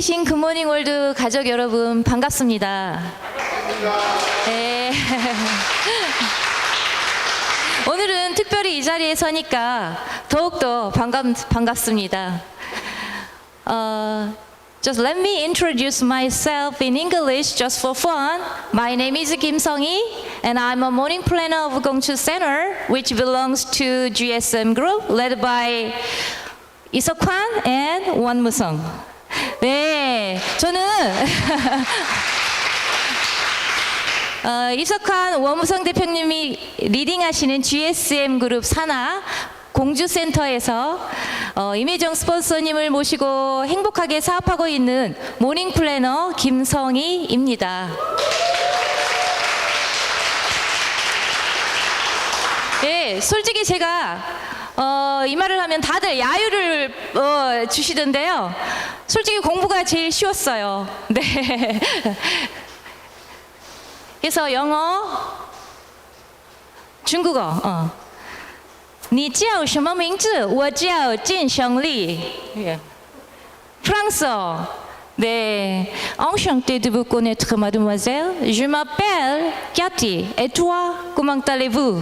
계신 굿모닝 월드 가족 여러분 반갑습니다. 네. 오늘은 특별히 이 자리에 서니까 더욱더 반갑, 반갑습니다. 어, just let me introduce myself in English just for fun. My name is Kim Sung-hee and I'm a morning planner of Gongchu Center which belongs to GSM Group led by 이석환 and 원무성. 네, 저는 어, 이석환 원무성 대표님이 리딩하시는 GSM 그룹 산하 공주센터에서 어, 임혜정 스폰서님을 모시고 행복하게 사업하고 있는 모닝 플래너 김성희입니다. 예, 솔직히 제가 어, 이 말을 하면 다들 야유를 어, 주시던데요. 솔직히 공부가 제일 쉬웠어요. 네. 그래서 영어, 중국어, 어. 你叫什么名字?我叫金胜利. 예. 프랑스어. 네. Enchanté de vous connaître, mademoiselle. Je m'appelle Cathy. Et toi, comment allez-vous?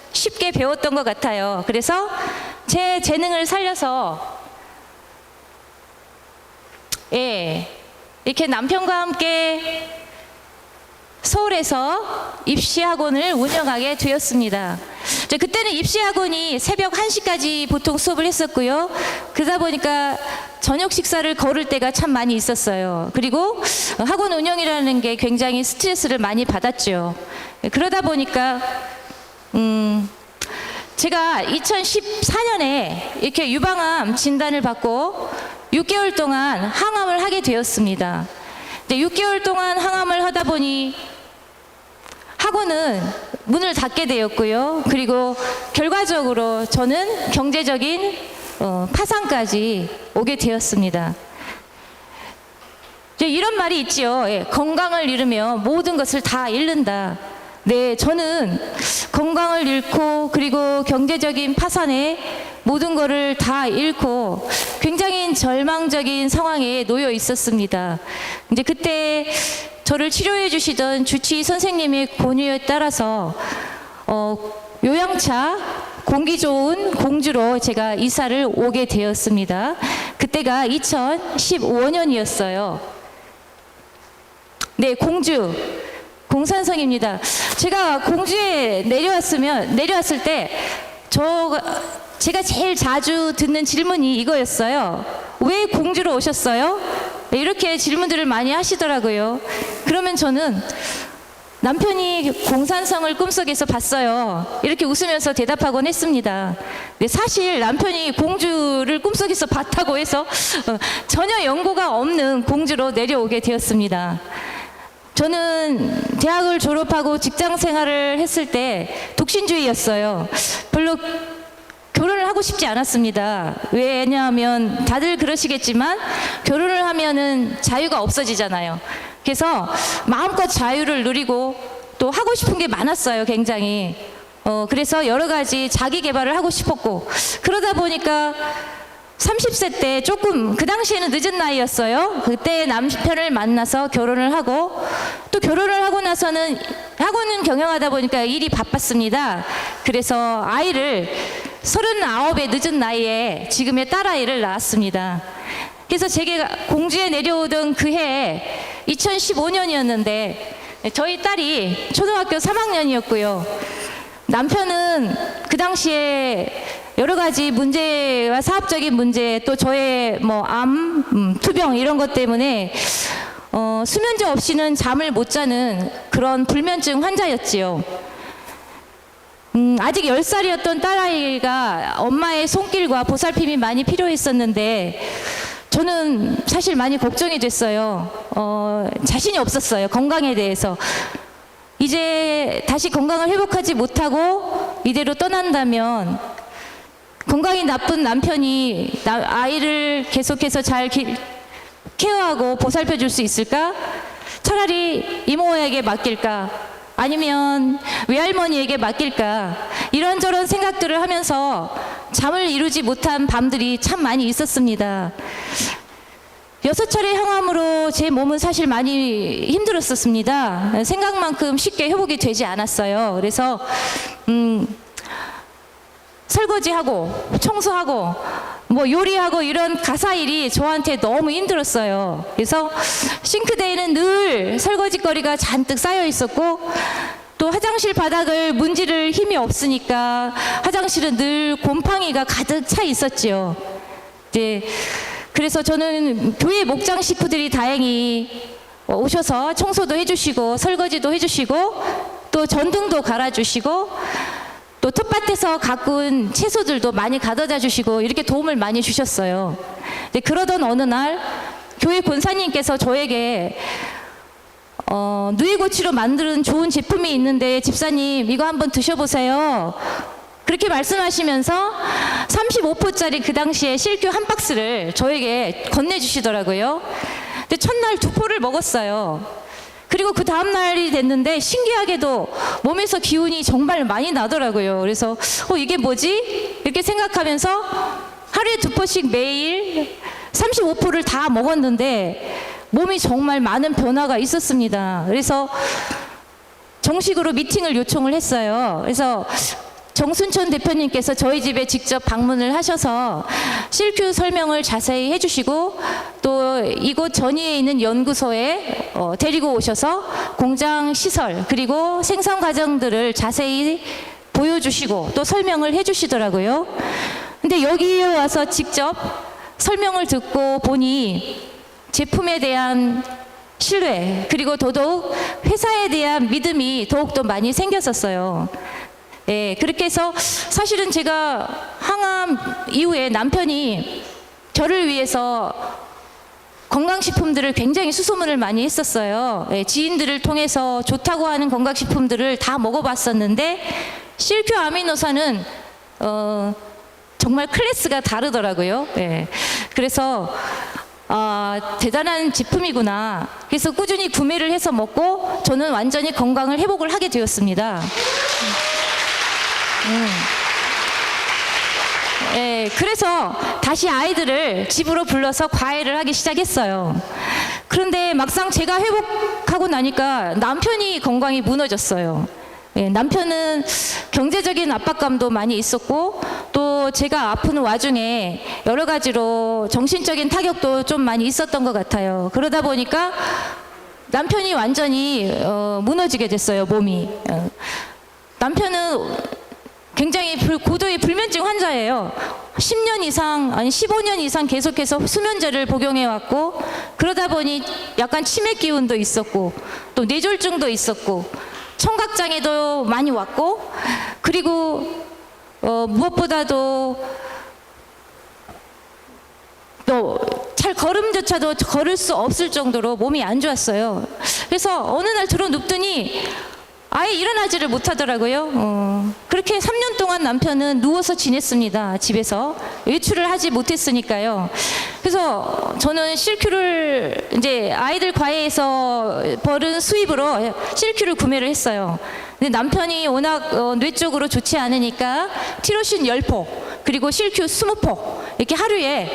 쉽게 배웠던 것 같아요. 그래서 제 재능을 살려서 예, 이렇게 남편과 함께 서울에서 입시학원을 운영하게 되었습니다. 그때는 입시학원이 새벽 1시까지 보통 수업을 했었고요. 그러다 보니까 저녁 식사를 거를 때가 참 많이 있었어요. 그리고 학원 운영이라는 게 굉장히 스트레스를 많이 받았죠. 그러다 보니까 음, 제가 2014년에 이렇게 유방암 진단을 받고 6개월 동안 항암을 하게 되었습니다. 근데 6개월 동안 항암을 하다 보니 학원은 문을 닫게 되었고요. 그리고 결과적으로 저는 경제적인 어, 파산까지 오게 되었습니다. 이런 말이 있지요. 예, 건강을 잃으면 모든 것을 다 잃는다. 네, 저는 건강을 잃고 그리고 경제적인 파산에 모든 것을 다 잃고 굉장히 절망적인 상황에 놓여 있었습니다. 이제 그때 저를 치료해 주시던 주치 선생님의 권유에 따라서 어, 요양차 공기 좋은 공주로 제가 이사를 오게 되었습니다. 그때가 2015년이었어요. 네, 공주. 공산성입니다. 제가 공주에 내려왔으면 내려왔을 때 저 제가 제일 자주 듣는 질문이 이거였어요. 왜 공주로 오셨어요? 이렇게 질문들을 많이 하시더라고요. 그러면 저는 남편이 공산성을 꿈속에서 봤어요. 이렇게 웃으면서 대답하곤 했습니다. 근데 사실 남편이 공주를 꿈속에서 봤다고 해서 어, 전혀 연고가 없는 공주로 내려오게 되었습니다. 저는 대학을 졸업하고 직장 생활을 했을 때 독신주의였어요. 별로 결혼을 하고 싶지 않았습니다. 왜냐하면 다들 그러시겠지만 결혼을 하면은 자유가 없어지잖아요. 그래서 마음껏 자유를 누리고 또 하고 싶은 게 많았어요, 굉장히. 어, 그래서 여러 가지 자기 개발을 하고 싶었고 그러다 보니까 30세 때 조금 그 당시에는 늦은 나이였어요. 그때 남편을 만나서 결혼을 하고 또 결혼을 하고 나서는 학원은 경영하다 보니까 일이 바빴습니다. 그래서 아이를 39의 늦은 나이에 지금의 딸아이를 낳았습니다. 그래서 제가 공주에 내려오던 그 해에 2015년이었는데 저희 딸이 초등학교 3학년이었고요. 남편은 그 당시에 여러 가지 문제와 사업적인 문제 또 저의 뭐 암, 음, 투병 이런 것 때문에 어, 수면제 없이는 잠을 못 자는 그런 불면증 환자였지요. 음, 아직 10살이었던 딸아이가 엄마의 손길과 보살핌이 많이 필요했었는데 저는 사실 많이 걱정이 됐어요. 어, 자신이 없었어요. 건강에 대해서. 이제 다시 건강을 회복하지 못하고 이대로 떠난다면 건강이 나쁜 남편이 나- 아이를 계속해서 잘 기- 케어하고 보살펴 줄 수 있을까? 차라리 이모에게 맡길까? 아니면 외할머니에게 맡길까? 이런저런 생각들을 하면서 잠을 이루지 못한 밤들이 참 많이 있었습니다. 여섯 차례 항암으로 제 몸은 사실 많이 힘들었었습니다. 생각만큼 쉽게 회복이 되지 않았어요. 그래서 음, 설거지하고 청소하고 뭐 요리하고 이런 가사 일이 저한테 너무 힘들었어요. 그래서 싱크대에는 늘 설거지거리가 잔뜩 쌓여 있었고 또 화장실 바닥을 문지를 힘이 없으니까 화장실은 늘 곰팡이가 가득 차 있었지요. 이제 그래서 저는 교회 목장 식구들이 다행히 오셔서 청소도 해주시고 설거지도 해주시고 또 전등도 갈아주시고 또 텃밭에서 가꾼 채소들도 많이 가져다 주시고 이렇게 도움을 많이 주셨어요. 근데 그러던 어느 날 교회 권사님께서 저에게 어, 누이고치로 만드는 좋은 제품이 있는데 집사님 이거 한번 드셔보세요. 그렇게 말씀하시면서 35포짜리 그 당시에 실큐 한 박스를 저에게 건네주시더라고요. 근데 첫날 두 포를 먹었어요. 그리고 그 다음 날이 됐는데 신기하게도 몸에서 기운이 정말 많이 나더라고요. 그래서 어 이게 뭐지? 이렇게 생각하면서 하루에 두 포씩 매일 35포를 다 먹었는데 몸이 정말 많은 변화가 있었습니다. 그래서 정식으로 미팅을 요청을 했어요. 그래서 정순천 대표님께서 저희 집에 직접 방문을 하셔서 실큐 설명을 자세히 해주시고 또 이곳 전위에 있는 연구소에 어, 데리고 오셔서 공장 시설 그리고 생산 과정들을 자세히 보여주시고 또 설명을 해주시더라고요. 근데 여기에 와서 직접 설명을 듣고 보니 제품에 대한 신뢰 그리고 더더욱 회사에 대한 믿음이 더욱더 많이 생겼었어요. 예, 그렇게 해서 사실은 제가 항암 이후에 남편이 저를 위해서 건강식품들을 굉장히 수소문을 많이 했었어요. 예, 지인들을 통해서 좋다고 하는 건강식품들을 다 먹어봤었는데 실큐 아미노산은 어, 정말 클래스가 다르더라고요. 예, 그래서 아, 대단한 제품이구나. 그래서 꾸준히 구매를 해서 먹고 저는 완전히 건강을 회복을 하게 되었습니다. 예, 그래서 다시 아이들을 집으로 불러서 과외를 하기 시작했어요. 그런데 막상 제가 회복하고 나니까 남편이 건강이 무너졌어요. 예, 남편은 경제적인 압박감도 많이 있었고 또 제가 아픈 와중에 여러 가지로 정신적인 타격도 좀 많이 있었던 것 같아요. 그러다 보니까 남편이 완전히 어, 무너지게 됐어요, 몸이. 어, 남편은 굉장히 불- 고도의 불면증 환자예요. 10년 이상, 아니 15년 이상 계속해서 수면제를 복용해 왔고, 그러다 보니 약간 치매 기운도 있었고, 또 뇌졸중도 있었고, 청각 장애도 많이 왔고, 그리고 어, 무엇보다도 또 잘 걸음조차도 걸을 수 없을 정도로 몸이 안 좋았어요. 그래서 어느 날 들어 눕더니 아예 일어나지를 못하더라고요. 어, 그렇게 3년 동안 남편은 누워서 지냈습니다. 집에서 외출을 하지 못했으니까요. 그래서 저는 실큐를 이제 아이들 과외에서 벌은 수입으로 실큐를 구매를 했어요. 근데 남편이 워낙 어, 뇌 쪽으로 좋지 않으니까 티로신 10포 그리고 실큐 20포 이렇게 하루에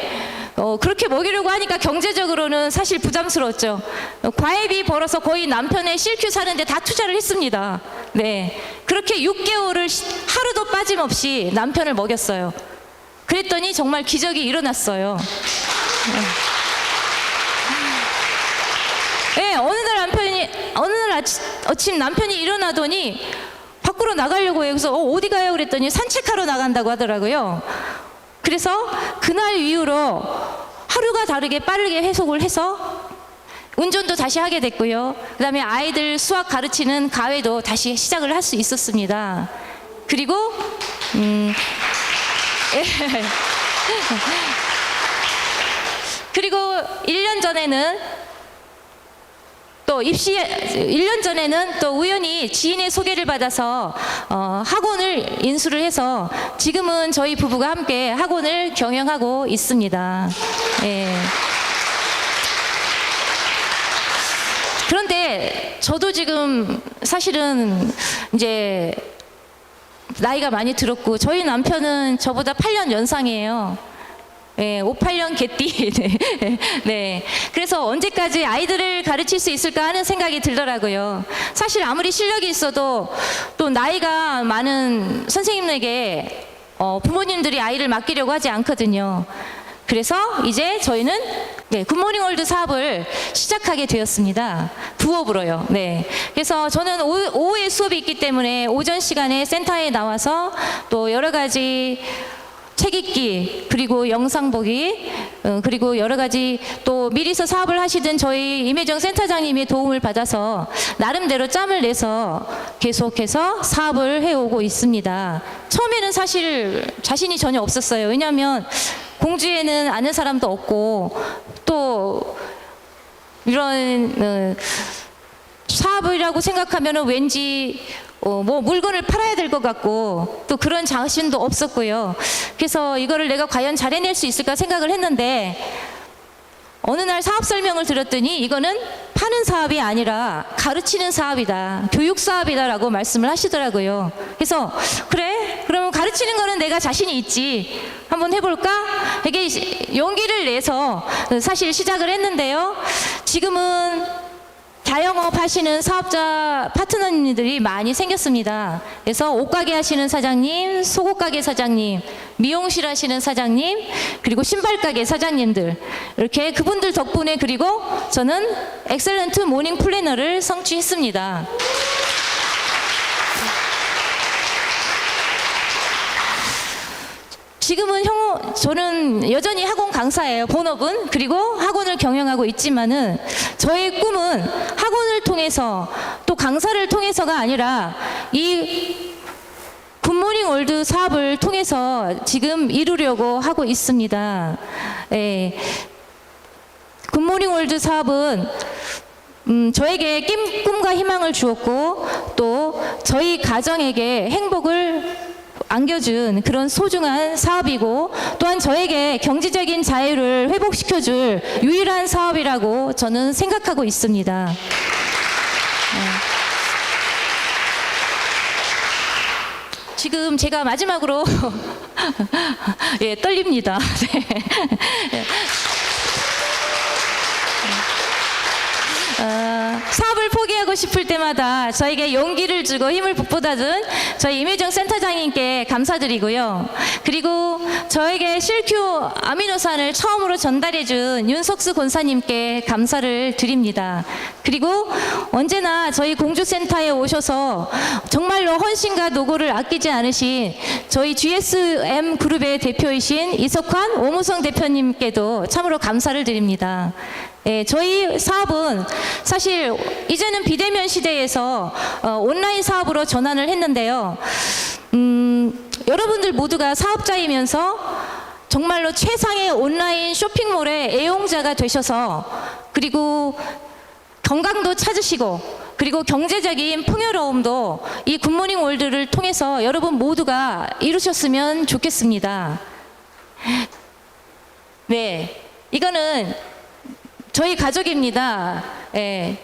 어, 그렇게 먹이려고 하니까 경제적으로는 사실 부담스러웠죠. 어, 과외비 벌어서 거의 남편의 실큐 사는데 다 투자를 했습니다. 네. 그렇게 6개월을 시- 하루도 빠짐없이 남편을 먹였어요. 그랬더니 정말 기적이 일어났어요. 네, 어느 날 남편이, 어느 날 아침, 아침 남편이 일어나더니 밖으로 나가려고 해요. 그래서 어, 어디 가요? 그랬더니 산책하러 나간다고 하더라고요. 그래서 그날 이후로 하루가 다르게 빠르게 회복을 해서 운전도 다시 하게 됐고요. 그 다음에 아이들 수학 가르치는 과외도 다시 시작을 할 수 있었습니다. 그리고 음, 예. 그리고 1년 전에는 또 입시 1년 전에는 또 우연히 지인의 소개를 받아서 어, 학원을 인수를 해서 지금은 저희 부부가 함께 학원을 경영하고 있습니다. 예. 그런데 저도 지금 사실은 이제 나이가 많이 들었고 저희 남편은 저보다 8년 연상이에요. 네, 58년 개띠. 네. 네. 그래서 언제까지 아이들을 가르칠 수 있을까 하는 생각이 들더라고요. 사실 아무리 실력이 있어도 또 나이가 많은 선생님에게 어, 부모님들이 아이를 맡기려고 하지 않거든요. 그래서 이제 저희는 네, 굿모닝 월드 사업을 시작하게 되었습니다. 부업으로요. 네. 그래서 저는 오후, 오후에 수업이 있기 때문에 오전 시간에 센터에 나와서 또 여러 가지 책 읽기 그리고 영상 보기 어, 그리고 여러 가지 또 미리서 사업을 하시던 저희 임혜정 센터장님의 도움을 받아서 나름대로 짬을 내서 계속해서 사업을 해오고 있습니다. 처음에는 사실 자신이 전혀 없었어요. 왜냐하면 공주에는 아는 사람도 없고 또 이런 어, 사업이라고 생각하면은 왠지 어, 뭐 물건을 팔아야 될 것 같고 또 그런 자신도 없었고요. 그래서 이거를 내가 과연 잘 해낼 수 있을까 생각을 했는데 어느 날 사업 설명을 들었더니 이거는 파는 사업이 아니라 가르치는 사업이다. 교육 사업이다라고 말씀을 하시더라고요. 그래서 그래? 그러면 가르치는 거는 내가 자신이 있지. 한번 해볼까? 이게 용기를 내서 사실 시작을 했는데요. 지금은 자영업 하시는 사업자 파트너님들이 많이 생겼습니다. 그래서 옷가게 하시는 사장님, 속옷가게 사장님, 미용실 하시는 사장님, 그리고 신발가게 사장님들. 이렇게 그분들 덕분에 그리고 저는 엑셀런트 모닝 플래너를 성취했습니다. 지금은 형 저는 여전히 학원 강사예요. 본업은 그리고 학원을 경영하고 있지만은 저의 꿈은 학원을 통해서 또 강사를 통해서가 아니라 이 굿모닝 월드 사업을 통해서 지금 이루려고 하고 있습니다. 예. 굿모닝 월드 사업은 음, 저에게 꿈, 꿈과 희망을 주었고 또 저희 가정에게 행복을 안겨준 그런 소중한 사업이고 또한 저에게 경제적인 자유를 회복시켜줄 유일한 사업이라고 저는 생각하고 있습니다. 네. 지금 제가 마지막으로 예 떨립니다. 네. 포기하고 싶을 때마다 저에게 용기를 주고 힘을 북돋아준 저희 임혜정 센터장님께 감사드리고요. 그리고 저에게 실큐 아미노산을 처음으로 전달해준 윤석수 권사님께 감사를 드립니다. 그리고 언제나 저희 공주센터에 오셔서 정말로 헌신과 노고를 아끼지 않으신 저희 GSM 그룹의 대표이신 이석환 오무성 대표님께도 참으로 감사를 드립니다. 예, 저희 사업은 사실 이제는 비대면 시대에서 어, 온라인 사업으로 전환을 했는데요. 음, 여러분들 모두가 사업자이면서 정말로 최상의 온라인 쇼핑몰의 애용자가 되셔서 그리고 건강도 찾으시고 그리고 경제적인 풍요로움도 이 굿모닝 월드를 통해서 여러분 모두가 이루셨으면 좋겠습니다. 네, 이거는 저희 가족입니다. 예.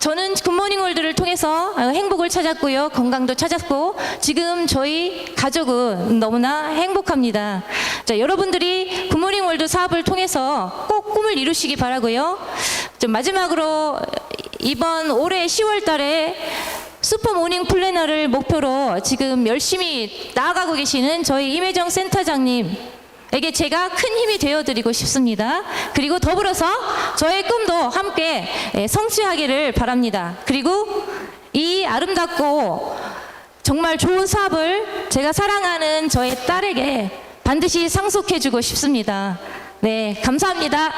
저는 굿모닝 월드를 통해서 행복을 찾았고요. 건강도 찾았고, 지금 저희 가족은 너무나 행복합니다. 자, 여러분들이 굿모닝 월드 사업을 통해서 꼭 꿈을 이루시기 바라고요. 좀 마지막으로 이번 올해 10월 달에 슈퍼 모닝 플래너를 목표로 지금 열심히 나아가고 계시는 저희 임혜정 센터장님 에게 제가 큰 힘이 되어 드리고 싶습니다. 그리고 더불어서 저의 꿈도 함께 예, 성취하기를 바랍니다. 그리고 이 아름답고 정말 좋은 사업을 제가 사랑하는 저의 딸에게 반드시 상속해 주고 싶습니다. 네, 감사합니다.